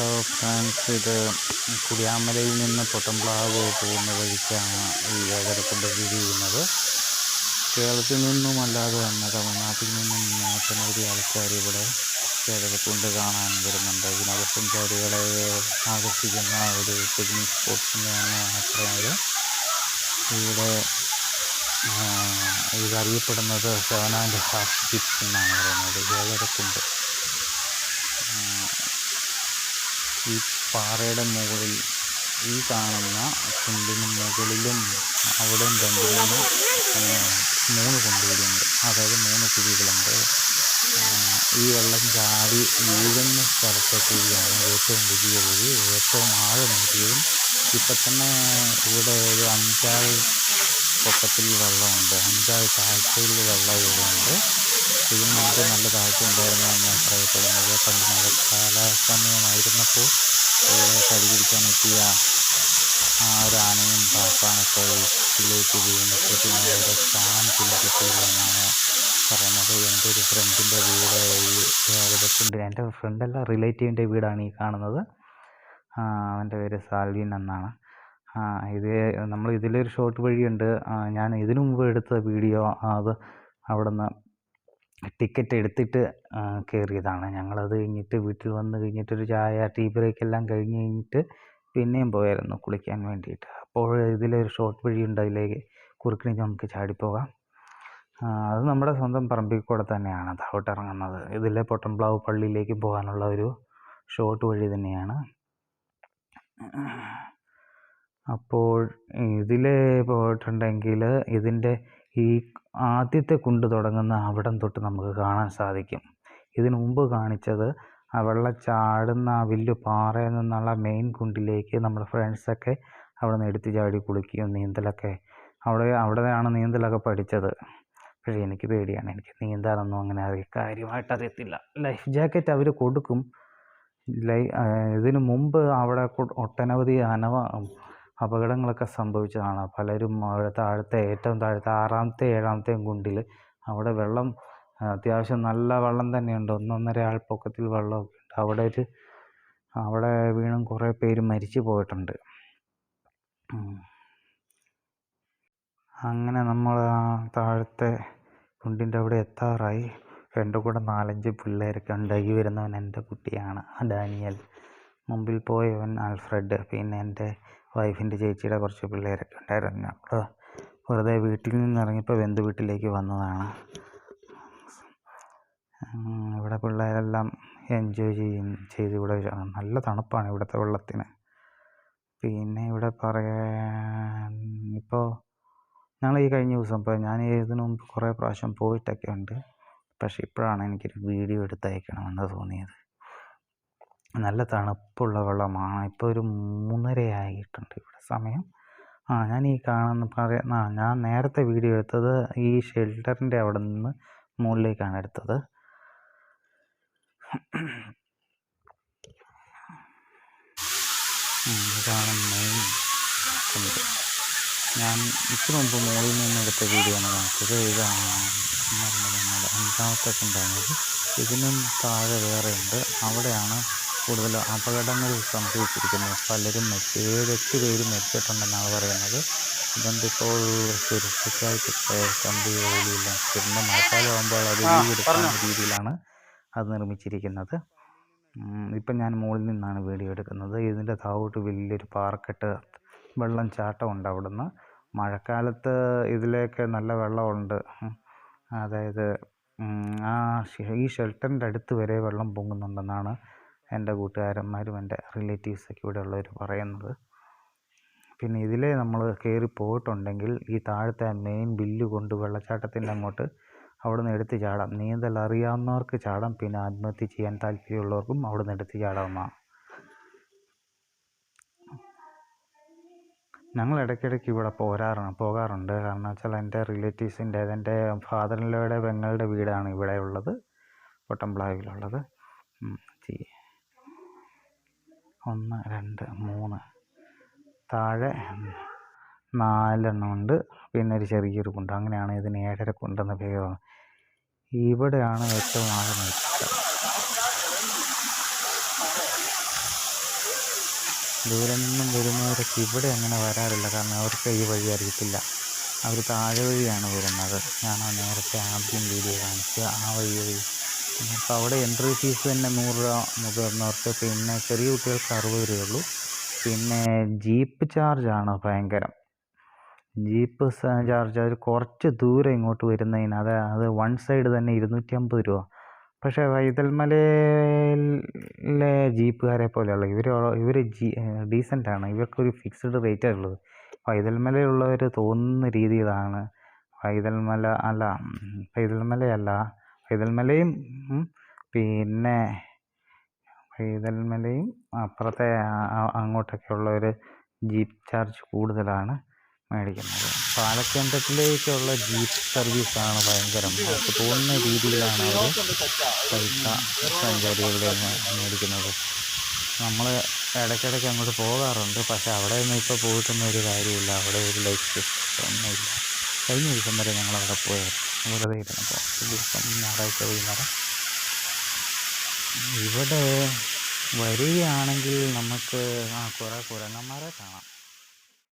Hello friends ഇത് കുടിയാമലയിൽ നിന്ന് പൊട്ടംപ്ലാവ് പോകുന്ന വഴിക്കാണ് ഈ ഏകരക്കുണ്ട് സ്ഥിതി ചെയ്യുന്നത്. കേരളത്തിൽ നിന്നും അല്ലാതെ തന്നെ തമിഴ്നാട്ടിൽ നിന്നും ഒട്ടനവധി ആൾക്കാർ ഇവിടെ ഏകരക്കുണ്ട് കാണാൻ വരുന്നുണ്ട്. വിനോദസഞ്ചാരികളെ ആകർഷിക്കുന്ന ഒരു പിക്നിക് സ്പോട്ട് തന്നെയാണ് പറയുന്നത് ഇവിടെ ഇതറിയപ്പെടുന്നത് സെവൻ ആൻഡ് ഹാഫ് ഫിഫ്റ്റ് എന്നാണ് പറയുന്നത്. ഏകരക്കുണ്ട്. ഈ പാറയുടെ മുകളിൽ ഈ കാണുന്ന കുണ്ടിന് മുകളിലും അവിടെയും രണ്ട് മൂന്ന് മൂന്ന് കുണ്ടുകളുണ്ട്. അതായത് മൂന്ന് കുഴികളുണ്ട്. ഈ വെള്ളം ചാടി വീഴുന്ന സ്ഥലത്തെ കുഴിയാണ് ഏറ്റവും വലിയ കുഴി. ഏറ്റവും ആഴമേറിയതും ഇപ്പം തന്നെ ഇവിടെ ഒരു അഞ്ചാറ് പൊക്കത്തിൽ വെള്ളമുണ്ട്. അഞ്ചാറ് താഴ്ചയിൽ വെള്ളം ഇവിടെയുണ്ട്. ഇതിന് മുമ്പ് നല്ല കാഴ്ച ഉണ്ടായിരുന്നു എന്നാണ് പറയപ്പെടുന്നത് പണ്ട് മഴക്കാല സമയമായിരുന്നപ്പോൾ ഇവിടെ പരിചരിക്കാൻ എത്തിയ ആ ഒരു ആനയും പാപ്പാനൊക്കെ ഇതിലേക്ക് വീണിട്ട് പിന്നെ കാണാൻ പോലും കിട്ടിയില്ല എന്നാണ് പറയുന്നത്. എന്റെ ഒരു ഫ്രണ്ടിന്റെ വീട് ഏകദേശം എന്റെ ഫ്രണ്ടല്ല റിലേറ്റീവിന്റെ വീടാണ് ഈ കാണുന്നത്. അവന്റെ പേര് സാൽവിൻ എന്നാണ്. ഇത് നമ്മൾ ഇതിലൊരു ഷോർട്ട് വഴിയുണ്ട്. ഞാൻ ഇതിനു മുമ്പ് എടുത്ത വീഡിയോ അത് അവിടെ നിന്ന് ടിക്കറ്റ് എടുത്തിട്ട് കയറിയതാണ് ഞങ്ങളത് കഴിഞ്ഞിട്ട് വീട്ടിൽ വന്ന് കഴിഞ്ഞിട്ട് ഒരു ചായ ടീ ബ്രേക്ക് എല്ലാം കഴിഞ്ഞ് കഴിഞ്ഞിട്ട് പിന്നെയും പോയായിരുന്നു കുളിക്കാൻ വേണ്ടിയിട്ട്. അപ്പോൾ ഇതിലൊരു ഷോർട്ട് വഴിയുണ്ട് അതിലേക്ക് കുറുക്കിന് നമുക്ക് ചാടിപ്പോകാം. അത് നമ്മുടെ സ്വന്തം പറമ്പിൽ കൂടെ തന്നെയാണ് താഴോട്ട് ഇറങ്ങുന്നത് ഇതിലെ പൊട്ടംപ്ലാവ് പള്ളിയിലേക്ക് പോകാനുള്ള ഒരു ഷോർട്ട് വഴി തന്നെയാണ്. അപ്പോൾ ഇതിൽ പോയിട്ടുണ്ടെങ്കിൽ ഇതിന്റെ ഈ ആദ്യത്തെ കുണ്ട് തുടങ്ങുന്ന അവിടം തൊട്ട് നമുക്ക് കാണാൻ സാധിക്കും. ഇതിനു മുമ്പ് കാണിച്ചത് ആ വെള്ളം ചാടുന്ന ആ വലിയ പാറയിൽ നിന്നുള്ള മെയിൻ കുണ്ടിലേക്ക് നമ്മുടെ ഫ്രണ്ട്സൊക്കെ അവിടെ നിന്ന് എടുത്ത് ചാടി കുളിക്കുകയും നീന്തലൊക്കെ അവിടെ അവിടെയാണ് നീന്തലൊക്കെ പഠിച്ചത്. പക്ഷേ എനിക്ക് പേടിയാണ്. എനിക്ക് നീന്താനൊന്നും അങ്ങനെ അറിയ കാര്യമായിട്ട് അറിയത്തില്ല. ലൈഫ് ജാക്കറ്റ് അവർ കൊടുക്കും. ലൈ ഇതിനു മുമ്പ് അവിടെ ഒട്ടനവധി അനവ അപകടങ്ങളൊക്കെ സംഭവിച്ചതാണ്. പലരും അവിടെ താഴത്തെ ഏറ്റവും താഴത്തെ ആറാമത്തെ ഏഴാമത്തെ കുണ്ടിൽ അവിടെ വെള്ളം അത്യാവശ്യം നല്ല വെള്ളം തന്നെയുണ്ട്. ഒന്നൊന്നര ആൾപ്പൊക്കത്തിൽ വെള്ളമൊക്കെ ഉണ്ട്. അവിടെ ഒരു അവിടെ വീണും കുറേ പേര് മരിച്ചു പോയിട്ടുണ്ട്. അങ്ങനെ നമ്മൾ ആ താഴത്തെ കുണ്ടിന്റെ അവിടെ എത്താറായി. എന്റെ കൂടെ നാലഞ്ച് പിള്ളേരൊക്കെ ഉണ്ടായി ഈ വരുന്നവൻ എന്റെ കുട്ടിയാണ്. ഡാനിയൽ. മുമ്പിൽ പോയവൻ ആൽഫ്രഡ്. പിന്നെ എന്റെ വൈഫിന്റെ ചേച്ചിയുടെ കുറച്ച് പിള്ളേരൊക്കെ ഉണ്ടായിരുന്നു. ഞങ്ങൾ വെറുതെ വീട്ടിൽ നിന്ന് ഇറങ്ങിയപ്പോൾ ബന്ധു വീട്ടിലേക്ക് വന്നതാണ്. ഇവിടെ പിള്ളേരെല്ലാം എൻജോയ് ചെയ്യും ചെയ്ത് ഇവിടെ നല്ല തണുപ്പാണ് ഇവിടുത്തെ വെള്ളത്തിന്. പിന്നെ ഇവിടെ പറയാൻ ഇപ്പോൾ ഞങ്ങൾ ഈ കഴിഞ്ഞ ദിവസം ഇപ്പോൾ ഞാൻ ഇതിനു മുമ്പ് കുറേ പ്രാവശ്യം പോയിട്ടൊക്കെ ഉണ്ട് പക്ഷേ ഇപ്പോഴാണ് എനിക്കൊരു വീഡിയോ എടുത്തയക്കണമെന്ന് തോന്നിയത്. നല്ല തണുപ്പുള്ള വെള്ളമാണ്. ഇപ്പോൾ ഒരു മൂന്നര ആയിട്ടുണ്ട് ഇവിടെ സമയം. ആ ഞാൻ ഈ കാണുന്ന പറയുന്ന ആ ഞാൻ നേരത്തെ വീഡിയോ എടുത്തത് ഈ ഷെൽട്ടറിന്റെ അവിടെ നിന്ന് മുകളിലേക്കാണ് എടുത്തത്. ഇതാണ് മെയിൻ ഞാൻ ഇത്ര മുമ്പ് മുകളിൽ നിന്ന് എടുത്ത വീഡിയോ ആണ് കാണിച്ചത്. ഇതാണ് അഞ്ചാമത്തെ കുണ്ടാണത് ഇതിനും താഴെ വേറെയുണ്ട്. അവിടെയാണ് കൂടുതൽ അപകടങ്ങൾ സംഭവിച്ചിരിക്കുന്നു. പലരും മരിച്ചു ഏഴെട്ട് പേര് മരിച്ചിട്ടുണ്ടെന്നാണ് പറയുന്നത്. ഇതെന്തിപ്പോൾ ഇപ്പോൾ സുരക്ഷയ്ക്കായിട്ട് കമ്പി വേലിയെല്ലാം പിന്നെ മഴക്കാലമാകുമ്പോൾ അത് വീടെടുക്കുന്ന രീതിയിലാണ് അത് നിർമ്മിച്ചിരിക്കുന്നത്. ഇപ്പം ഞാൻ മുകളിൽ നിന്നാണ് വീഡിയോ എടുക്കുന്നത്. ഇതിന്റെ താഴോട്ട് വലിയൊരു പാറക്കെട്ട് വെള്ളം ചാട്ടമുണ്ട് അവിടുന്ന്. മഴക്കാലത്ത് ഇതിലേക്ക് നല്ല വെള്ളമുണ്ട്. അതായത് ആ ഈ ഷെൽട്ടറിന്റെ അടുത്ത് വരെ വെള്ളം പൊങ്ങുന്നുണ്ടെന്നാണ് എന്റെ കൂട്ടുകാരന്മാരും എന്റെ റിലേറ്റീവ്സൊക്കെ ഇവിടെ ഉള്ളവർ പറയുന്നത്. പിന്നെ ഇതിൽ നമ്മൾ കയറി പോയിട്ടുണ്ടെങ്കിൽ ഈ താഴത്തെ മെയിൻ ബില്ല് കൊണ്ട് വെള്ളച്ചാട്ടത്തിന്റെ അങ്ങോട്ട് അവിടെ നിന്ന് എടുത്ത് ചാടാം. നീന്തൽ അറിയാവുന്നവർക്ക് ചാടാം. പിന്നെ ആത്മഹത്യ ചെയ്യാൻ താല്പര്യമുള്ളവർക്കും അവിടെ നിന്ന് എടുത്ത് ചാടാവുന്നതാണ്. ഞങ്ങൾ ഇടയ്ക്കിടയ്ക്ക് ഇവിടെ പോരാറാണ് പോകാറുണ്ട്. കാരണം വെച്ചാൽ എന്റെ റിലേറ്റീവ്സിന്റെ എന്റെ ഫാദറിന്റെ പെങ്ങളുടെ വീടാണ് ഇവിടെ ഉള്ളത്. പൊട്ടംപ്ലാവിലുള്ളത് ഒന്ന് രണ്ട് മൂന്ന്. താഴെ നാലെണ്ണം ഉണ്ട് പിന്നെ ഒരു ചെറിയൊരു കുണ്ട്. അങ്ങനെയാണ് ഇതിന് ഏഴര കുണ്ടെന്ന് പേര് ഇവിടെയാണ് ഏറ്റവും ആഴം ദൂരെ നിന്നും വരുന്നവരൊക്കെ ഇവിടെ അങ്ങനെ വരാറില്ല. കാരണം അവർക്ക് ഈ വഴി അറിയത്തില്ല. അവർ താഴെ വഴിയാണ് വരുന്നത്. ഞാൻ നേരത്തെ ആദ്യം വീഡിയോ കാണിച്ച ആ വഴി അപ്പോൾ അവിടെ എൻട്രി ഫീസ് തന്നെ നൂറ് രൂപ മുതിർന്നവർക്ക് പിന്നെ ചെറിയ കുട്ടികൾക്ക് അറുപത് രൂപയുള്ളൂ. പിന്നെ ജീപ്പ് ചാർജാണ് ഭയങ്കരം? ജീപ്പ് ചാർജ് അത് കുറച്ച് ദൂരം ഇങ്ങോട്ട് വരുന്നതിന് അത് അത് വൺ സൈഡ് തന്നെ ഇരുന്നൂറ്റി അമ്പത് രൂപ. പക്ഷേ വൈതൽമലയിലെ ജീപ്പുകാരെ പോലെയുള്ള ഇവർ ഇവർ ജി ഡീസന്റാണ് ഇവർക്കൊരു ഫിക്സ്ഡ് റേറ്റേ ഉള്ളത്. പൈതൽമലയുള്ളവർ തോന്നുന്ന രീതിയിലാണ് പൈതൽമല അല്ല പൈതൽമലയല്ല പൈതൽമലയും പിന്നെ പൈതൽമലയും അപ്പുറത്തെ അങ്ങോട്ടൊക്കെയുള്ള ഒരു ജീപ്പ് ചാർജ് കൂടുതലാണ് മേടിക്കുന്നത്. പാലക്കേന്ദ്രത്തിലേക്കുള്ള ജീപ്പ് സർവീസാണ് ഭയങ്കരം. അവർക്ക് തോന്നുന്ന രീതിയിലാണ് അവർ പൈസ സഞ്ചാരികളുടെ മേടിക്കുന്നത്. നമ്മൾ ഇടയ്ക്കിടയ്ക്ക് അങ്ങോട്ട് പോകാറുണ്ട്. പക്ഷേ അവിടെ നിന്ന് ഇപ്പോൾ പോയിട്ടൊന്നും ഒരു കാര്യമില്ല അവിടെ ഒരു ലൈഫ് ഒന്നുമില്ല. കഴിഞ്ഞ ദിവസം വരെ ഞങ്ങളവിടെ പോയായിരുന്നു. വെറുതെ ഇരുന്നു അപ്പോൾ ദിവസം ഞായറാഴ്ച വൈകുന്നേരം. ഇവിടെ വരികയാണെങ്കിൽ നമുക്ക് ആ കുറേ കുരങ്ങന്മാരെ കാണാം.